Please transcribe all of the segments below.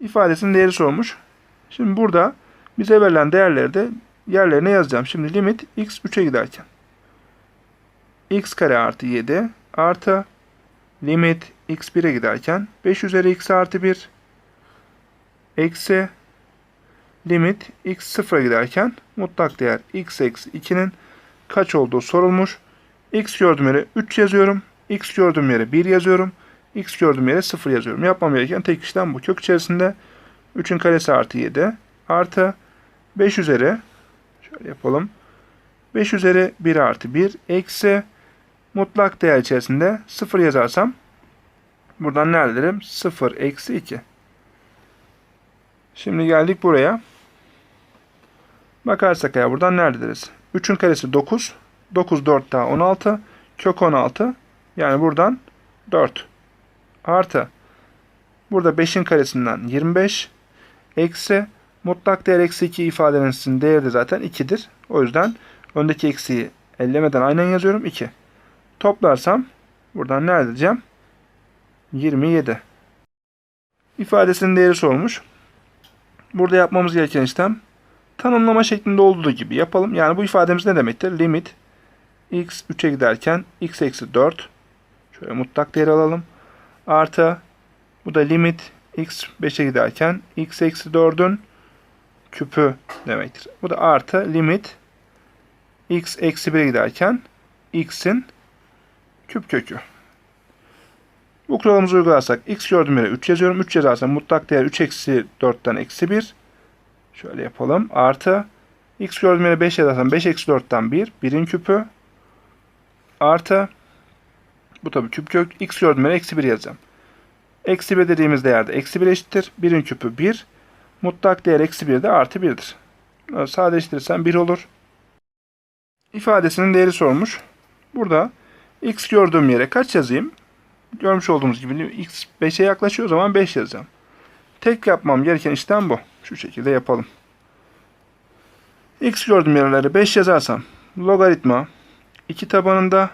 ifadesinin değeri sormuş. Şimdi burada bize verilen değerleri de yerlerine yazacağım. Şimdi limit x 3'e giderken x kare artı 7 artı limit x 1'e giderken 5 üzeri x artı 1 eksi limit x 0'a giderken mutlak değer x eksi 2'nin kaç olduğu sorulmuş. x gördüğüm yere 3 yazıyorum. x gördüğüm yere 1 yazıyorum. X gördüğüm yere 0 yazıyorum. Yapmam gereken tek işlem bu. Kök içerisinde 3'ün karesi artı 7 artı 5 üzeri şöyle yapalım. 5 üzeri 1 artı 1 eksi mutlak değer içerisinde 0 yazarsam buradan ne elde ederim? 0 eksi 2. Şimdi geldik buraya. Bakarsak ya buradan nerede deriz? 3'ün karesi 9. 9 4 daha 16. Kök 16. Yani buradan 4. Artı. Burada 5'in karesinden 25. Eksi. Mutlak değer eksi 2 ifademizin değeri de zaten 2'dir. O yüzden öndeki eksiği ellemeden aynen yazıyorum. 2. Toplarsam buradan ne elde edeceğim? 27. İfadesinin değeri sormuş. Burada yapmamız gereken işlem tanımlama şeklinde olduğu gibi yapalım. Yani bu ifademiz ne demektir? Limit x 3'e giderken x eksi 4 şöyle mutlak değer alalım. Artı bu da limit x 5'e giderken x eksi 4'ün küpü demektir. Bu da artı limit x eksi 1'e giderken x'in küp kökü. Bu kuralımızı uygularsak x gördüğüm yere 3 yazıyorum. 3 yazarsam mutlak değer 3 eksi 4'ten eksi 1. Şöyle yapalım. Artı x gördüğüm yere 5 yazarsam 5 eksi 4'ten 1. 1'in küpü. Artı bu tabii küp kök. x gördüğüm yere eksi 1 yazacağım. Eksi 1 dediğimiz değerde eksi 1 eşittir. 1'in küpü 1. Mutlak değer eksi 1 de artı 1'dir. Sadeleştirirsem 1 olur. İfadesinin değeri sormuş. Burada x gördüğüm yere kaç yazayım? Görmüş olduğumuz gibi x 5'e yaklaşıyor o zaman 5 yazacağım. Tek yapmam gereken işlem bu. Şu şekilde yapalım. x gördüğüm yerlere 5 yazarsam logaritma 2 tabanında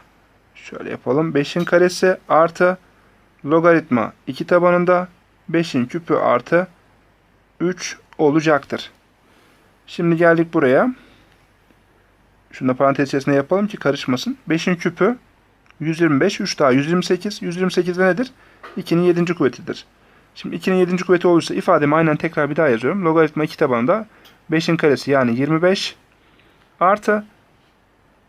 şöyle yapalım. 5'in karesi artı logaritma 2 tabanında 5'in küpü artı 3 olacaktır. Şimdi geldik buraya. Şunu da parantez içerisinde yapalım ki karışmasın. 5'in küpü 125, 3 daha 128. 128 de nedir? 2'nin 7. kuvvetidir. Şimdi 2'nin 7. kuvveti olursa ifademi aynen tekrar bir daha yazıyorum. Logaritma 2 tabanında 5'in karesi yani 25 artı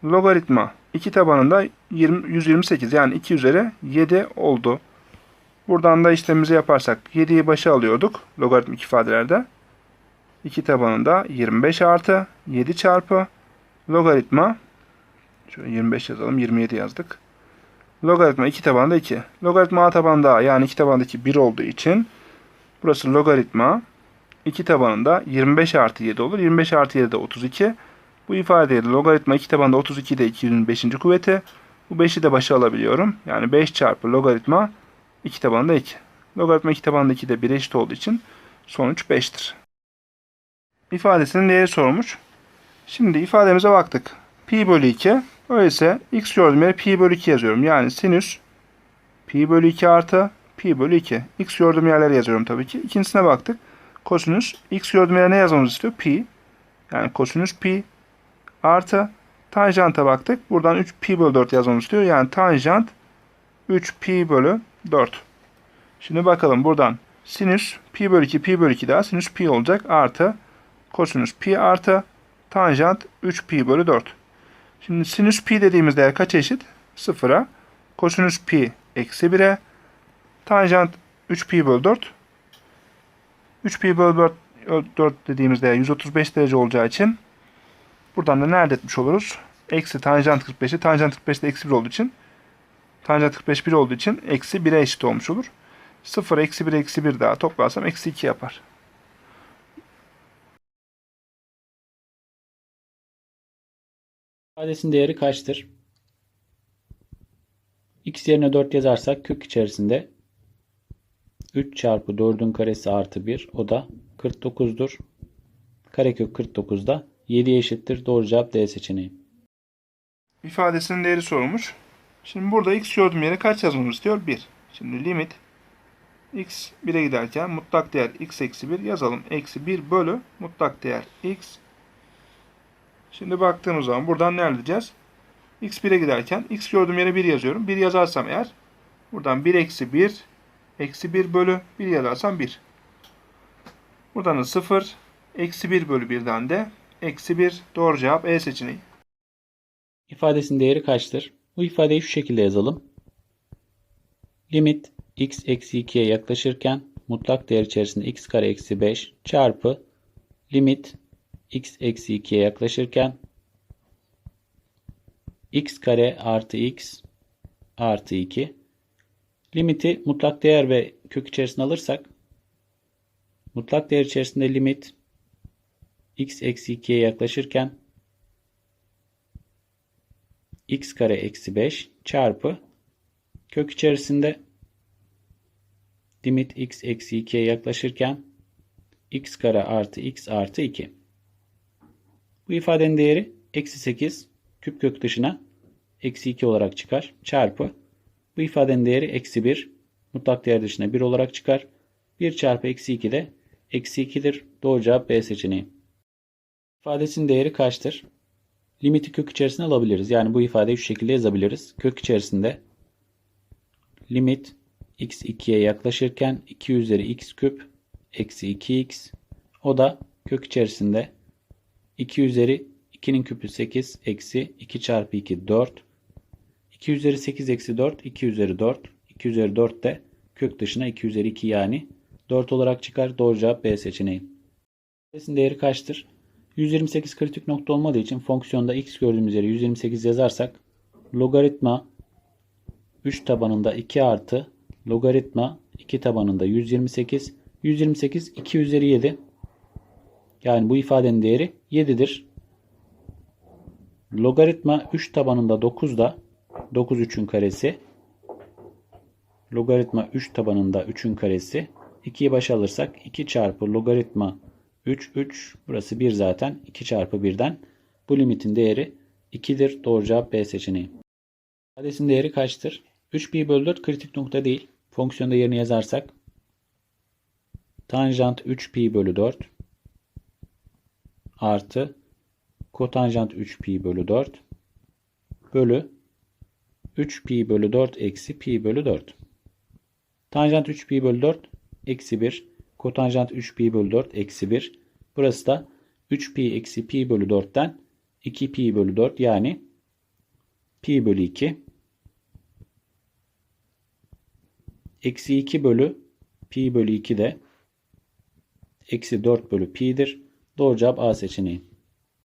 logaritma 2 tabanında 20, 128 yani 2 üzeri 7 oldu. Buradan da işlemimizi yaparsak 7'yi başa alıyorduk logaritmik ifadelerde. 2 tabanında 25 artı 7 çarpı logaritma şöyle 25 yazalım 27 yazdık. Logaritma 2 tabanında 2. Logaritma a tabanında yani 2 tabanındaki 1 olduğu için burası logaritma 2 tabanında 25 artı 7 olur. 25 artı 7 de 32. Bu ifadeye de logaritma 2 tabanında 32 de 2'nin 5. kuvveti. Bu 5'i de başa alabiliyorum. Yani 5 çarpı logaritma 2 tabanında 2. Logaritma 2 tabanında 2 de 1'e eşit olduğu için sonuç 5'tir. İfadesinin değeri sormuş. Şimdi ifademize baktık. Pi bölü 2 Öyleyse x gördüğüm yere pi bölü 2 yazıyorum. Yani sinüs pi bölü 2 artı pi bölü 2. x gördüğüm yerlere yazıyorum tabii ki. İkincisine baktık. Kosinüs x gördüğüm yere ne yazmamızı istiyor? Pi. Yani kosinüs pi artı tanjanta baktık. Buradan 3 pi bölü 4 yazmamızı istiyor. Yani tanjant 3 pi bölü 4. Şimdi bakalım buradan sinüs pi bölü 2 pi bölü 2 daha sinüs pi olacak. Artı kosinüs pi artı tanjant 3 pi bölü 4. Şimdi sinüs pi dediğimiz değer kaç eşit? 0'a. Kosinüs pi eksi 1'e. Tanjant 3 pi bölü 4. 3 pi bölü 4, 4 dediğimiz değer 135 derece olacağı için buradan da ne elde etmiş oluruz? Eksi tanjant 45'i. Tanjant 45 de eksi 1 olduğu için tanjant 45 1 olduğu için eksi 1'e eşit olmuş olur. 0 eksi 1 eksi 1 daha toplarsam eksi 2 yapar. İfadesinin değeri kaçtır? x yerine 4 yazarsak kök içerisinde 3 çarpı 4'ün karesi artı 1 o da 49'dur. Karekök 49'da 7 eşittir. Doğru cevap D seçeneği. ifadesinin değeri sorulmuş. Şimdi burada x gördüğüm yere kaç yazmamızı istiyor? 1. Şimdi limit x 1'e giderken mutlak değer x eksi 1 yazalım. Eksi 1 bölü mutlak değer x. Şimdi baktığımız zaman buradan ne elde edeceğiz? x 1'e giderken x gördüğüm yere 1 yazıyorum. 1 yazarsam eğer buradan 1 eksi 1 eksi 1 bölü 1 yazarsam 1. Buradan da 0 eksi 1 bölü 1'den de eksi 1 doğru cevap E seçeneği. İfadesinin değeri kaçtır? Bu ifadeyi şu şekilde yazalım. Limit x eksi 2'ye yaklaşırken mutlak değer içerisinde x kare eksi 5 çarpı limit x eksi 2'ye yaklaşırken x kare artı x artı 2 limiti mutlak değer ve kök içerisine alırsak mutlak değer içerisinde limit x eksi 2'ye yaklaşırken x kare eksi 5 çarpı kök içerisinde limit x eksi 2'ye yaklaşırken x kare artı x artı 2. Bu ifadenin değeri eksi 8 küp kök dışına eksi 2 olarak çıkar. Çarpı bu ifadenin değeri eksi 1 mutlak değer dışına 1 olarak çıkar. 1 çarpı eksi 2 de eksi 2'dir. Doğru cevap B seçeneği. İfadesinin değeri kaçtır? limiti kök içerisine alabiliriz. Yani bu ifadeyi şu şekilde yazabiliriz. Kök içerisinde limit x 2'ye yaklaşırken 2 üzeri x küp eksi 2x o da kök içerisinde 2 üzeri 2'nin küpü 8 eksi 2 çarpı 2 4 2 üzeri 8 eksi 4 2 üzeri 4 2 üzeri 4 de kök dışına 2 üzeri 2 yani 4 olarak çıkar. Doğru cevap B seçeneği. S'in değeri kaçtır? 128 kritik nokta olmadığı için fonksiyonda x gördüğümüz yere 128 yazarsak logaritma 3 tabanında 2 artı logaritma 2 tabanında 128 128 2 üzeri 7 yani bu ifadenin değeri 7'dir. Logaritma 3 tabanında 9 da 9 3'ün karesi logaritma 3 tabanında 3'ün karesi 2'yi başa alırsak 2 çarpı logaritma 3, 3. Burası 1 zaten. 2 çarpı 1'den. Bu limitin değeri 2'dir. Doğru cevap B seçeneği. İfadesinin değeri kaçtır? 3 pi bölü 4 kritik nokta değil. Fonksiyonda yerini yazarsak tanjant 3 pi bölü 4 artı kotanjant 3 pi bölü 4 bölü 3 pi bölü 4 eksi pi bölü 4. Tanjant 3 pi bölü 4 eksi 1 Kotanjant 3 pi bölü 4 eksi 1. Burası da 3 pi eksi pi bölü 4'ten 2 pi bölü 4 yani pi bölü 2. Eksi 2 bölü pi bölü 2 de eksi 4 bölü pi'dir. Doğru cevap A seçeneği.